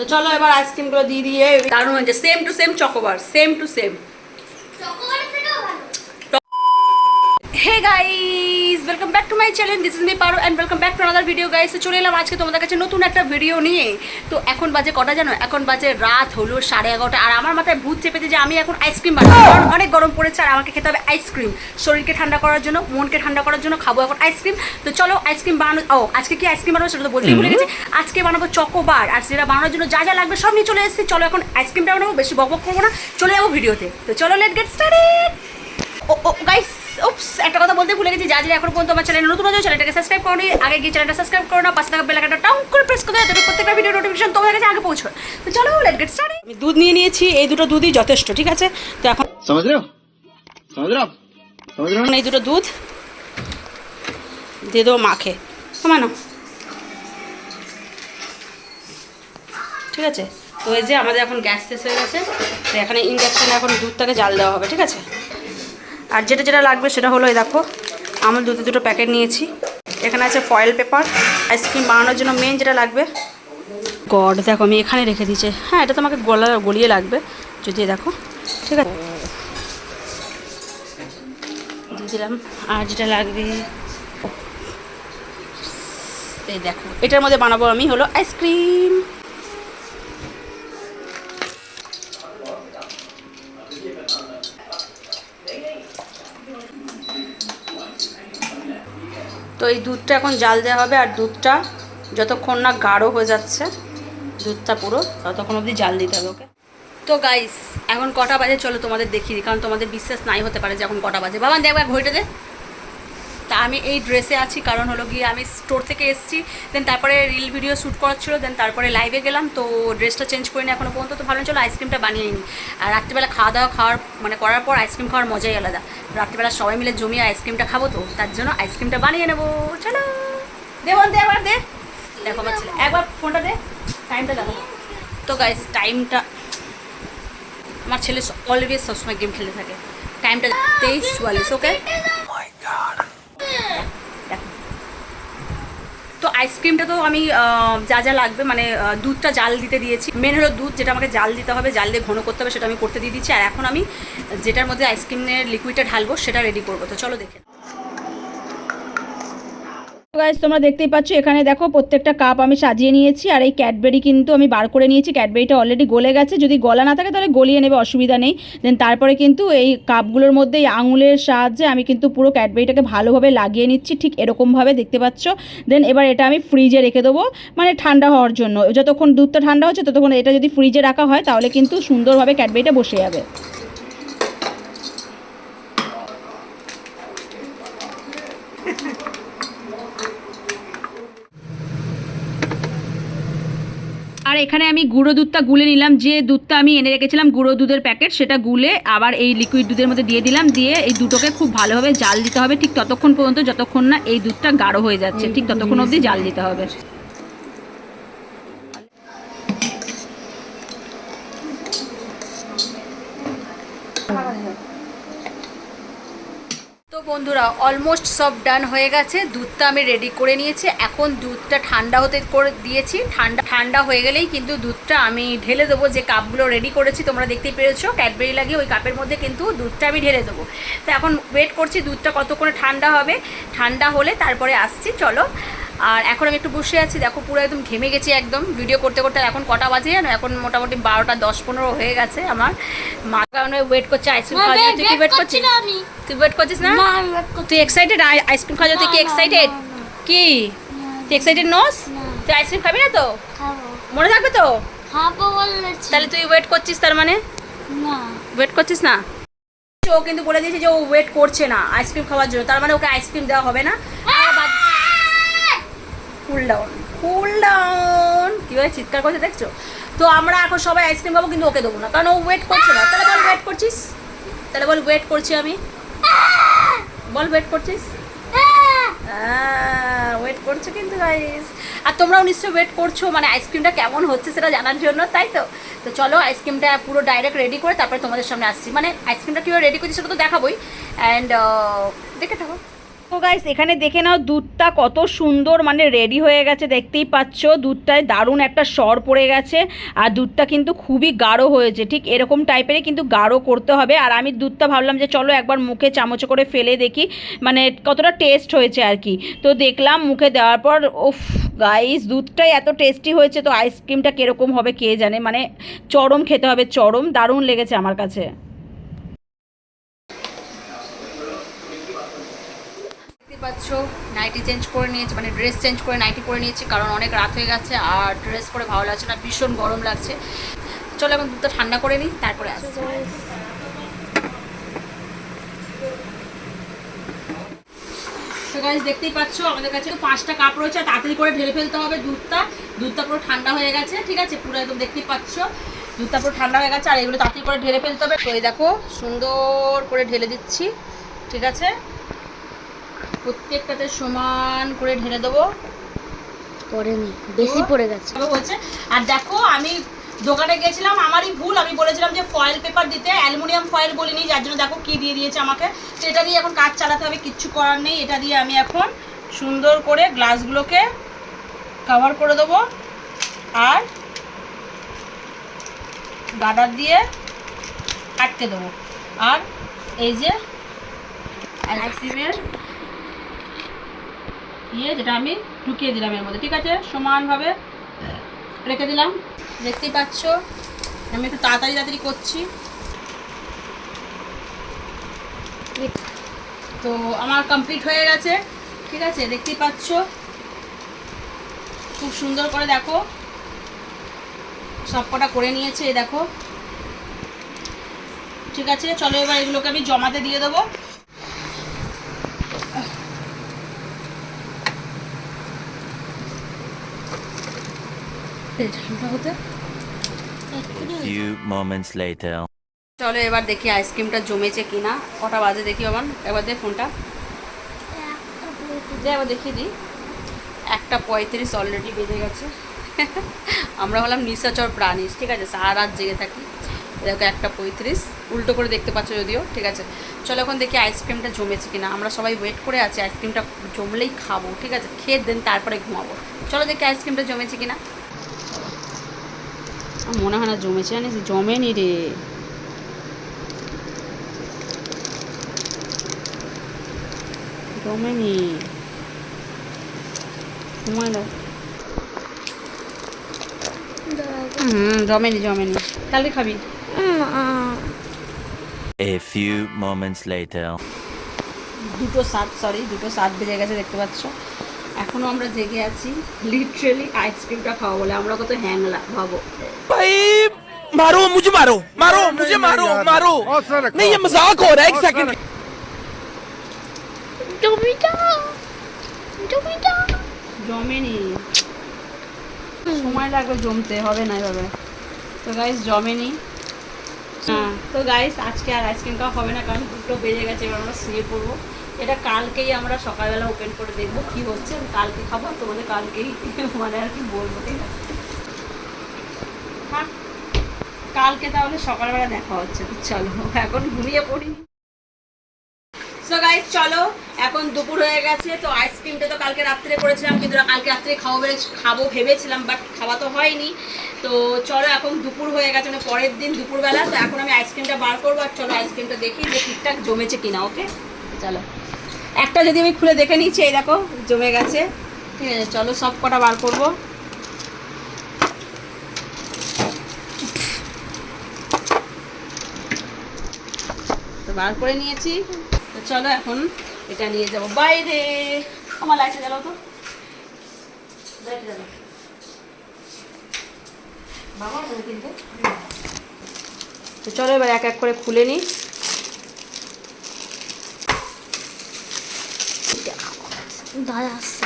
তো চলো এবার আইসক্রিমগুলো দিয়ে দিয়ে দারুণ হয়েছে। Same to same chocobar same to same hey guys welcome back to my channel this is me Paro and welcome back to another video guys চলে এলাম আজকে তোমাদের কাছে নতুন একটা ভিডিও নিয়ে। তো এখন বাজে কটা জানো? এখন বাজে রাত হলো সাড়ে এগারোটা। আর আমার মাথায় ভূত চেপেছে যে আমি এখন আইসক্রিম বানাবো। কারণ অনেক গরম পড়েছে আর আমাকে খেতে হবে আইসক্রিম শরীরকে ঠান্ডা করার জন্য মনকে ঠান্ডা করার জন্য খাব এখন আইসক্রিম তো চলো আইসক্রিম বানানো ও আজকে কি আইসক্রিম বানাবো সেটা তো বলতেই ভুলে গেছি। আজকে বানাবো চকোবার আর সেটা বানানোর জন্য যা যা লাগবে সব নিয়ে চলে এসেছি। চলো এখন আইসক্রিমটা বানাবো বেশি বক বক করব না। চলে যাব ভিডিওতে তো। চলো let get started oh oh guys oops একটা কথা বলতে ভুলে গেছি যা যারা এখন পর্যন্ত আমার চ্যানেল নতুন আছে চ্যানেলটাকে সাবস্ক্রাইব করো আগে গিয়ে চ্যানেলটা সাবস্ক্রাইব করো না পাশে থাকা বেলাকাটা টং করে প্রেস করে দেবে প্রত্যেকটা ভিডিও নোটিফিকেশন তোমার কাছে আগে পৌঁছো তো চলো লেটস গেট স্টার্ট আমি দুধ নিয়ে নিয়েছি এই দুটো দুধই যথেষ্ট ঠিক আছে? তো এখন সমাজ রাও সমাজ এই দুটো দুধ দিয়ে দেবো মাখে সমানো ঠিক আছে? তো এই যে আমাদের এখন গ্যাস শেষ হয়ে গেছে তো এখানে ইন্ডাকশানে এখন দুধটাকে জাল দেওয়া হবে ঠিক আছে? আর যেটা যেটা লাগবে সেটা হলো, এই দেখো আমল দুটো দুটো প্যাকেট নিয়েছি। এখানে আছে ফয়েল পেপার আইসক্রিম বানানোর জন্য মেন যেটা লাগবে। গড, দেখো, আমি এখানে রেখে দিয়েছি। হ্যাঁ এটা তোমাকে গলা গলিয়ে লাগবে। যদি দেখো, ঠিক আছে। আর যেটা লাগবে, এই দেখো, এটার মধ্যে বানাবো আমি হলো আইসক্রিম এই দুধটা এখন জাল দেওয়া হবে আর দুধটা যতক্ষণ না গাঢ় হয়ে যাচ্ছে, দুধটা পুরো ততক্ষণ অবধি জাল দিতে হবে, ওকে? তো গাইস এখন কটা বাজে, চলো তোমাদের দেখি কারণ তোমাদের বিশ্বাস নাই হতে পারে যে এখন কটা বাজে। বাবা দেখ ঘড়িটা দে। তা আমি এই ড্রেসে আছি, কারণ হলো গিয়ে আমি স্টোর থেকে এসেছি দেন তারপরে রিল ভিডিও শ্যুট করার ছিল দেন তারপরে লাইভে গেলাম, তো ড্রেসটা চেঞ্জ করিনি এখনও পর্যন্ত তো ভালো চলো আইসক্রিমটা বানিয়ে নিই। আর রাত্রিবেলা খাওয়া দাওয়া খাওয়ার মানে করার পর আইসক্রিম খাওয়ার মজাই আলাদা। রাত্রিবেলা সবাই মিলে জমিয়ে আইসক্রিমটা খাব, তো তার জন্য আইসক্রিমটা বানিয়ে নেব। চলো। দেবন দে একবার দে। দেখো, আমার ছেলে একবার ফোনটা দে। টাইমটা দেখো। তো গাইস টাইমটা আমার ছেলে অলওয়েজ সবসময় গেম খেলে থাকে। টাইমটা তেইশ চুয়াল্লিশ ওকে তো আইসক্রিমটা তো আমি যা যা লাগবে মানে দুধটা জাল দিতে দিয়েছি। মেন হলো দুধ, যেটা আমাকে জাল দিতে হবে, জাল দিয়ে ঘন করতে হবে, সেটা আমি করতে দিয়ে দিচ্ছি। আর এখন আমি যেটার মধ্যে আইসক্রিমের লিকুইডটা ঢালবো, সেটা রেডি করব। তো চলো দেখে গাইজ তোমরা দেখতেই পাচ্ছ, এখানে দেখো প্রত্যেকটা কাপ আমি সাজিয়ে নিয়েছি, আর এই ক্যাডবেরি কিন্তু আমি বার করে নিয়েছি। ক্যাডবেরিটা অলরেডি গলে গেছে, যদি গলা না থাকে তাহলে গলিয়ে নেবে, অসুবিধা নেই। দেন তারপরে কিন্তু এই কাপগুলোর মধ্যে এই আঙুলের সাহায্যে আমি কিন্তু পুরো ক্যাডবেরিটাকে ভালোভাবে লাগিয়ে নিচ্ছি, ঠিক এরকমভাবে, দেখতে পাচ্ছ? দেন এবার এটা আমি ফ্রিজে রেখে দেবো মানে ঠান্ডা হওয়ার জন্য। যতক্ষণ দুধটা ঠান্ডা হচ্ছে, ততক্ষণ এটা যদি ফ্রিজে রাখা হয়, তাহলে কিন্তু সুন্দরভাবে ক্যাডবেরিটা বসে যাবে। আর এখানে আমি গুঁড়ো দুধটা গুলে নিলাম। যে দুধটা আমি এনে রেখেছিলাম গুঁড়ো দুধের প্যাকেট, সেটা গুলে আবার এই লিকুইড দুধের মধ্যে দিয়ে দিলাম। দিয়ে এই দুটোকে খুব ভালোভাবে জাল দিতে হবে। ঠিক ততক্ষণ পর্যন্ত, যতক্ষণ না এই দুধটা গাঢ় হয়ে যাচ্ছে, ঠিক ততক্ষণ অবধি জাল দিতে হবে। বন্ধুরা অলমোস্ট সব ডান হয়ে গেছে। দুধটা আমি রেডি করে নিয়েছি। এখন দুধটা ঠান্ডা হতে করে দিয়েছি। ঠান্ডা ঠান্ডা হয়ে গেলেই কিন্তু দুধটা আমি ঢেলে দেবো। যে কাপগুলো রেডি করেছি, তোমরা দেখতেই পেরেছ ক্যাডবেরি লাগিয়ে ওই কাপের মধ্যে কিন্তু দুধটা আমি ঢেলে দেবো। তো এখন ওয়েট করছি দুধটা কতক্ষণে ঠান্ডা হবে। ঠান্ডা হলে তারপরে আসছি, চলো। আর এখন আমি একটু বসে আছি দেখো পুরো একদম ঘেমে গেছি একদম। ভিডিও করতে করতে এখন কটা বাজে জানো? এখন মোটামুটি বারোটা দশ পনেরো হয়ে গেছে আমার। মা কারণে ওয়েট করছে আইসক্রিম খাওয়া তুই কি ওয়েট করছিস? না তুই ওয়েট করছিস না? তুই এক্সাইটেড আইসক্রিম খাওয়া তুই কি এক্সাইটেড। কি? তুই এক্সাইটেড নস? তুই আইসক্রিম খাবি না তো? মনে থাকবে তো? তাহলে তুই ওয়েট করছিস তার মানে? না। ওয়েট করছিস না? ও কিন্তু বলে দিয়েছে যে ও ওয়েট করছে না আইসক্রিম খাওয়ার জন্য। তার মানে ওকে আইসক্রিম দেওয়া হবে না। কুল ডাউন কুল ডাউন কীভাবে চিৎকার করছে, দেখছ? তো আমরা এখন সবাই আইসক্রিম খাব, কিন্তু ওকে দেবো না। কারণ ও ওয়েট করছে না। তাহলে বল ওয়েট করছিস? তাহলে বল ওয়েট করছি আমি। বল ওয়েট করছিস? ওয়েট করছ কিন্তু গাইস আর তোমরাও নিশ্চয়ই ওয়েট করছ মানে আইসক্রিমটা কেমন হচ্ছে সেটা জানার জন্য, তাই তো? তো চলো আইসক্রিমটা পুরো ডাইরেক্ট রেডি করে তারপরে তোমাদের সামনে আসছি। মানে আইসক্রিমটা কীভাবে রেডি করছি সেটা তো দেখাবোই। অ্যান্ড দেখে থাকো। তো গাইস এখানে দেখে নাও দুধটা কত সুন্দর মানে রেডি হয়ে গেছে, দেখতেই পাচ্ছ। দুধটায় দারুণ একটা সর পড়ে গেছে, আর দুধটা কিন্তু খুবই গাঢ় হয়েছে। ঠিক এরকম টাইপেরই কিন্তু গাঢ় করতে হবে। আর আমি দুধটা ভাবলাম যে চলো একবার মুখে চামচ করে ফেলে দেখি মানে কতটা টেস্ট হয়েছে আর কি। তো দেখলাম মুখে দেওয়ার পর ওফ গাইস দুধটাই এত টেস্টি হয়েছে, তো আইসক্রিমটা কীরকম হবে কে জানে? মানে চরম খেতে হবে, চরম দারুণ লেগেছে আমার কাছে দেখতে পাচ্ছ নাইটি চেঞ্জ করে নিয়েছি মানে ড্রেস চেঞ্জ করে নাইটি পরে নিয়েছি, কারণ অনেক রাত হয়ে গেছে আর ড্রেস পরে ভালো লাগছে না, ভীষণ গরম লাগছে। চলো এখন দুধটা ঠান্ডা করে নিই, তারপরে আসছি। দেখতেই পাচ্ছ, আমাদের কাছে পাঁচটা কাপ রয়েছে তাড়াতাড়ি করে ঢেলে ফেলতে হবে দুধটা। দুধটা পুরো ঠান্ডা হয়ে গেছে, ঠিক আছে? পুরো একদম দেখতেই পাচ্ছ, দুধটা পুরো ঠান্ডা হয়ে গেছে, আর এগুলো তাড়াতাড়ি করে ঢেলে ফেলতে হবে। তো এই দেখো, সুন্দর করে ঢেলে দিচ্ছি, ঠিক আছে? প্রত্যেকটাতে সমান করে ঢেলে দেবো। পড়েনি বেশি পড়ে গেছে। হচ্ছে আর দেখো আমি দোকানে গেছিলাম আমারই ভুল আমি বলেছিলাম যে ফয়েল পেপার দিতে অ্যালুমিনিয়াম ফয়েল বলিনি যার জন্য দেখো কি দিয়ে দিয়েছে আমাকে। সেটা দিয়ে এখন কাজ চালাতে হবে কিচ্ছু করার নেই। এটা দিয়ে আমি এখন সুন্দর করে গ্লাসগুলোকে কভার করে দেবো। আর গার্ডার দিয়ে আটকে দেবো। আর এই যে আইসক্রিমের ইয়ে যেটা আমি ঢুকিয়ে দিলাম এর মধ্যে, ঠিক আছে? সমানভাবে রেখে দিলাম। দেখতেই পাচ্ছ, আমি একটু তাড়াতাড়ি তাড়াতাড়ি করছি। তো আমার কমপ্লিট হয়ে গেছে, ঠিক আছে? দেখতেই পাচ্ছ, খুব সুন্দর করে দেখো। সব কটা করে নিয়েছে দেখো। ঠিক আছে, চলো এবার এগুলোকে আমি জমাতে দিয়ে দেবো। ঠান্ডা হতে? Few moments later. চলো এবার দেখি আইসক্রিমটা জমেছে কিনা। কটা বাজে দেখি আমার এবার দে ফোনটা। দে এবার দেখিয়ে দিই। একটা পঁয়ত্রিশ অলরেডি বেজে গেছে। আমরা হলাম নিশাচর প্রাণী ঠিক আছে? সারা রাত জেগে থাকি। দেখো একটা পঁয়ত্রিশ। উল্টো করে দেখতে পাচ্ছ যদিও ঠিক আছে? চলো এখন দেখি আইসক্রিমটা জমেছে কিনা। আমরা সবাই ওয়েট করে আছি আইসক্রিমটা জমলেই খাব ঠিক আছে? খেয়ে দেন তারপরে ঘুমাবো। চলো দেখি আইসক্রিমটা জমেছে কিনা। মনে হয় না জমেছে জানিস? জমেনি রে। জমেনি। সময় হুম জমেনি জমেনি। কালকে খাবি। A few moments later. দুটো সাত সরি দুটো সাত বেজে গেছে দেখতে পাচ্ছ? এখনও আমরা জেগে আছি লিটারেলি আইসক্রিমটা খাওয়া বলে। আমরা কত হ্যাংলা ভাবো। भाई मारो मुझे मारो मारो मुझे मारो मारो नहीं ये मजाक हो रहा है एक सेकंड টমিটা টমিটা জমেনি সময় লাগবে জমতে হবে না এভাবে তো গাইস জমেনি হ্যাঁ তো গাইস আজকে আর আইসক্রিম খাওয়া হবে না কারণ দুটো বেজে গেছে এবার আমরা শুয়ে পড়বো এটা কালকেই আমরা সকালবেলা ওপেন করে দেখবো কি হচ্ছে কালকে খাবো আর তোমাদের কালকেই মানে আর কি বলবো ঠিক আছে হ্যাঁ কালকে তাহলে সকালবেলা দেখা হচ্ছে তো চলো, এখন ঘুমিয়ে পড়ি। সো গাইস চলো, এখন দুপুর হয়ে গেছে, তো আইসক্রিমটা তো কালকে রাত্রে করেছিলাম, কিন্তু কালকে রাত্রে খাব খাব ভেবেছিলাম বাট খাওয়া তো হয়নি। তো চলো, এখন দুপুর হয়ে গেছে মানে পরের দিন দুপুরবেলা, তো এখন আমি আইসক্রিমটা বার করব, আর চলো আইসক্রিমটা দেখি, যে ঠিকঠাক জমেছে কিনা ওকে চলো। একটা যদি আমি খুলে দেখে নিচ্ছি, এই দেখো, জমে গেছে। ঠিক আছে, চলো সব কটা বার করব। তো বার করে নিয়েছি। তো চলো এখন এটা নিয়ে যাব। বাইরে! আমার লাইটটা জ্বালাও তো। জ্বালাও। তো চলো এবার এক এক করে খুলে নিই দাদা আসছে।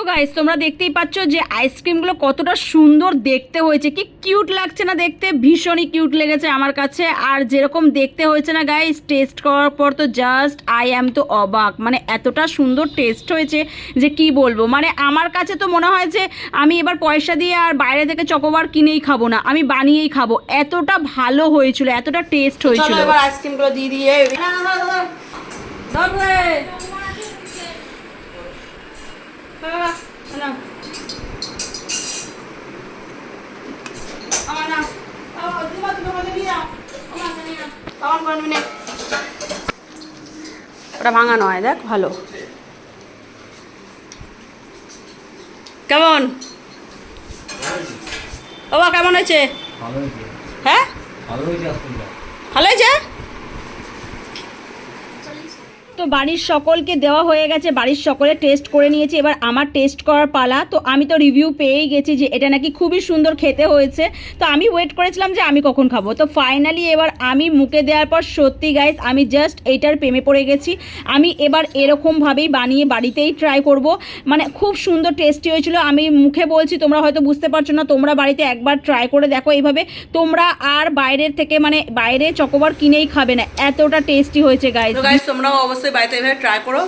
তো গাইস তোমরা দেখতেই পাচ্ছ যে আইসক্রিমগুলো কতটা সুন্দর দেখতে হয়েছে। কি কিউট লাগছে না দেখতে? ভীষণই কিউট লেগেছে আমার কাছে। আর যেরকম দেখতে হয়েছে না গাইস টেস্ট করার পর তো জাস্ট আই অ্যাম তো অবাক। মানে এতটা সুন্দর টেস্ট হয়েছে যে কি বলব? মানে আমার কাছে তো মনে হয় যে আমি এবার পয়সা দিয়ে আর বাইরে থেকে চকোবার কিনেই খাব না আমি বানিয়েই খাব। এতটা ভালো হয়েছিল এতটা টেস্ট হয়েছিল। এবার আইসক্রিমগুলো দিয়ে দিয়ে। ওটা ভাঙা নয় দেখ ভালো। কেমন? বাবা কেমন হয়েছে? হ্যাঁ? ভালো হয়েছে? তো বাড়ির সকলকে দেওয়া হয়ে গেছে, বাড়ির সকলে টেস্ট করে নিয়েছে। এবার আমার টেস্ট করার পালা। তো আমি তো রিভিউ পেয়েই গেছি যে এটা নাকি খুবই সুন্দর খেতে হয়েছে। তো আমি ওয়েট করেছিলাম যে আমি কখন খাব। তো ফাইনালি এবার আমি মুখে দেওয়ার পর সত্যি গাইস আমি জাস্ট এইটার প্রেমে পড়ে গেছি। আমি এবার এরকমভাবেই বানিয়ে বাড়িতেই ট্রাই করব। মানে খুব সুন্দর টেস্টি হয়েছিল। আমি মুখে বলছি, তোমরা হয়তো বুঝতে পারছ না, তোমরা বাড়িতে একবার ট্রাই করে দেখো এইভাবে। তোমরা আর বাইরের থেকে মানে বাইরে চকোবার কিনেই খাবে না। এতটা টেস্টি হয়েছে গাইস গাইস তোমরাও অবশ্যই বাড়িতে এভাবে ট্রাই করো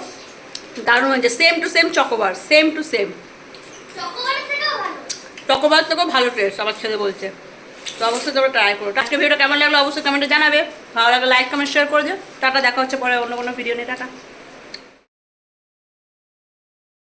দারুণ হয়েছে same to same chocobar same to same chocobar থেকেও ভালো। টেস্ট আমার ছেলে বলছে। তো অবশ্যই তোমরা ট্রাই করো। আজকে ভিডিওটা কেমন লাগল অবশ্যই কমেন্টে জানাবে। ভালো লাগলে লাইক কমেন্ট শেয়ার করে দিও। টাটা দেখা হচ্ছে পরে অন্য কোনো ভিডিও নিয়ে। টাটা।